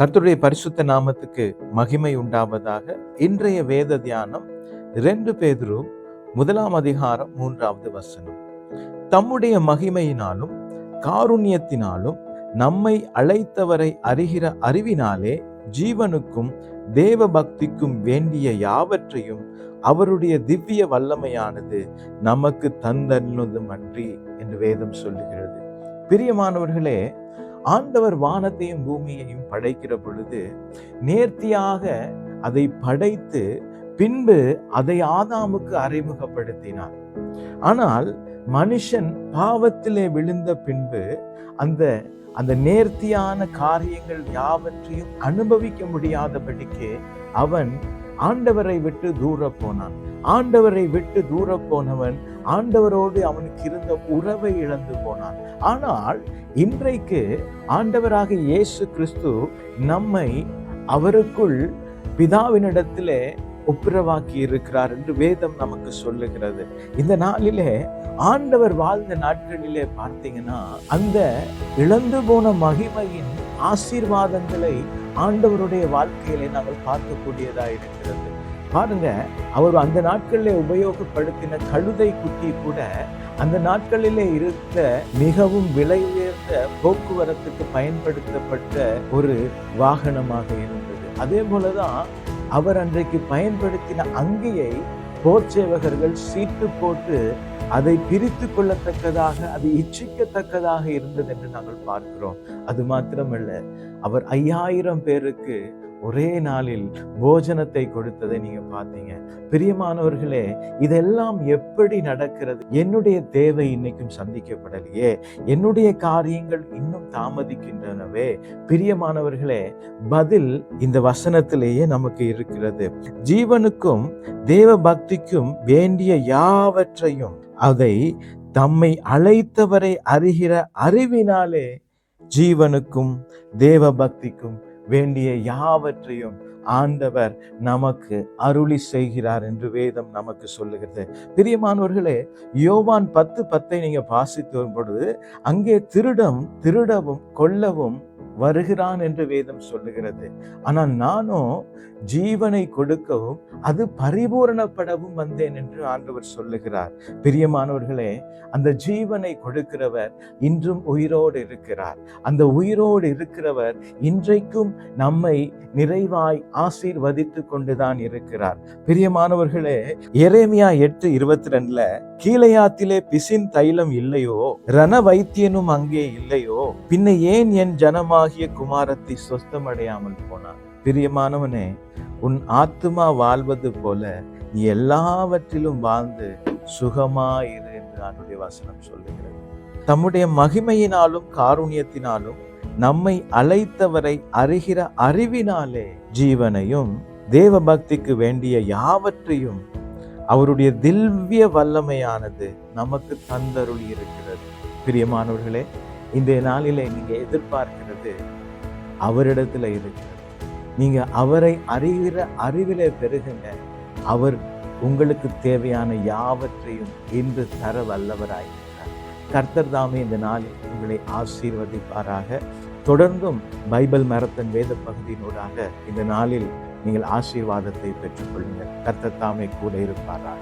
கர்த்தருடைய பரிசுத்த நாமத்துக்கு மகிமை உண்டாவதாக இன்றைய வேத தியானம் ரெண்டு பேதுரு முதலாம் அதிகாரம் மூன்றாவது வசனம். தம்முடைய மகிமையினாலும் காருண்யத்தினாலும் நம்மை அழைத்தவரை அறிகிற அறிவினாலே ஜீவனுக்கும் தேவ பக்திக்கும் வேண்டிய யாவற்றையும் அவருடைய திவ்ய வல்லமையானது நமக்கு தந்தன்னதும் அன்றி என்று வேதம் சொல்லுகிறது. பிரியமானவர்களே ஆண்டவர் வானத்தையும் பூமியையும் படைக்கிற பொழுது நேர்த்தியாக அதை படைத்து பின்பு அதை ஆதாமுக்கு அறிமுகப்படுத்தினார். ஆனால் மனுஷன் பாவத்திலே விழுந்த பின்பு அந்த அந்த நேர்த்தியான காரியங்கள் யாவற்றையும் அனுபவிக்க முடியாதபடிக்கு அவன் ஆண்டவரை விட்டு தூர போனான். ஆண்டவரை விட்டு தூர போனவன் ஆண்டவரோடு அவனுக்கு இருந்த உறவை இழந்து போனான். ஆனால் இன்றைக்கு ஆண்டவராக இயேசு கிறிஸ்து நம்மை அவருக்குள் பிதாவினிடத்திலே ஒப்புரவாக்கி இருக்கிறார் என்று வேதம் நமக்கு சொல்லுகிறது. இந்த நாளிலே ஆண்டவர் வாழ்ந்த நாட்களிலே பார்த்தீங்கன்னா அந்த இழந்து போன மகிமையின் ஆசீர்வாதங்களை ஆண்டவருடைய வாழ்க்கையிலே நாங்கள் பார்க்கக்கூடியதாக இருக்கிறது. பாருங்க அவர் அந்த நாட்களில் உபயோகப்படுத்தின கழுதை குட்டி கூட அந்த நாட்களிலே இருந்த மிகவும் விலை உயர்ந்த போக்குவரத்துக்கு பயன்படுத்தப்பட்ட ஒரு வாகனமாக இருந்தது. அதே போலதான் அவர் அன்றைக்கு பயன்படுத்தின அங்கியை போர் சேவகர்கள் சீட்டு போட்டு அதை பிரித்து கொள்ளத்தக்கதாக அது இச்சிக்கத்தக்கதாக இருந்தது என்று நாங்கள் பார்க்கிறோம். அது மாத்திரமல்ல அவர் ஐயாயிரம் பேருக்கு ஒரே நாளில் போஜனத்தை கொடுத்ததை நீங்க பார்த்தீங்க. பிரியமானவர்களே இதெல்லாம் எப்படி நடக்கிறது? என்னுடைய தேவை இன்னைக்கும் சந்திக்கப்படலையே. என்னுடைய காரியங்கள் இன்னும் தாமதிக்கின்றனவே. பிரியமானவர்களே பதில் இந்த வசனத்திலேயே நமக்கு இருக்கிறது. ஜீவனுக்கும் தேவ பக்திக்கும் வேண்டிய யாவற்றையும் அதை தம்மை அழைத்தவரை அறிகிற அறிவினாலே ஜீவனுக்கும் தேவ பக்திக்கும் வேண்டிய யாவற்றையும் ஆண்டவர் நமக்கு அருளி செய்கிறார் என்று வேதம் நமக்கு சொல்லுகிறது. பிரியமானவர்களே யோவான் பத்து பத்தை நீங்கள் வாசித்து வரும் பொழுது அங்கே திருடம் திருடவும் கொல்லவும் வருகிறான் என்று வேதம் சொல்லுகிறது. ஆனால் நானும் ஜீவனை கொடுக்கவும் அது பரிபூரணப்படவும் வந்தேன் என்று ஆண்டவர் சொல்லுகிறார். பிரியமானவர்களே அந்த ஜீவனை கொடுக்கிறவர் இன்றும் உயிரோடு இருக்கிறார். அந்த உயிரோடு இருக்கிறவர் இன்றைக்கும் நம்மை நிறைவாய் ஆசீர்வதித்து கொண்டுதான் இருக்கிறார். பிரியமானவர்களே எரேமியா எட்டு இருபத்தி ரெண்டுல கீழையாத்திலே பிசின் தைலம் இல்லையோ? ரண வைத்தியனும் அங்கே இல்லையோ? பின்ன ஏன் என் ஜனமாகிய குமாரத்தை சொஸ்தமடையாமல் போனான். பிரியமானவனே உன் ஆத்துமா வாழ்வது போல நீ எல்லாவற்றிலும் வாழ்ந்து சுகமாயிரு என்று ஆண்டுடைய வசனம் சொல்லுகிறது. தம்முடைய மகிமையினாலும் காருண்யத்தினாலும் நம்மை அழைத்தவரை அறிகிற அறிவினாலே ஜீவனையும் தேவ பக்திக்கு வேண்டிய யாவற்றையும் அவருடைய திவ்ய வல்லமையானது நமக்கு தந்தருளி இருக்கிறது பிரியமானவர்களே இந்த நாளில் நீங்கள் எதிர்பார்க்கிறது அவரிடத்தில் இருக்கிறது நீங்கள் அவரை அறிகிற அறிவிலே பெருகுங்க. அவர் உங்களுக்கு தேவையான யாவற்றையும் இன்று தர வல்லவராயிருக்கிறார் கர்த்தர் தாமே இந்த நாளில் உங்களை ஆசீர்வதிப்பாராக. தொடர்ந்தும் பைபிள் மரத்தன் வேத பகுதியினூடாக இந்த நாளில் நீங்கள் ஆசீர்வாதத்தை பெற்றுக்கொள்ளுங்கள். கர்த்தர் தாமே கூட இருப்பாராக.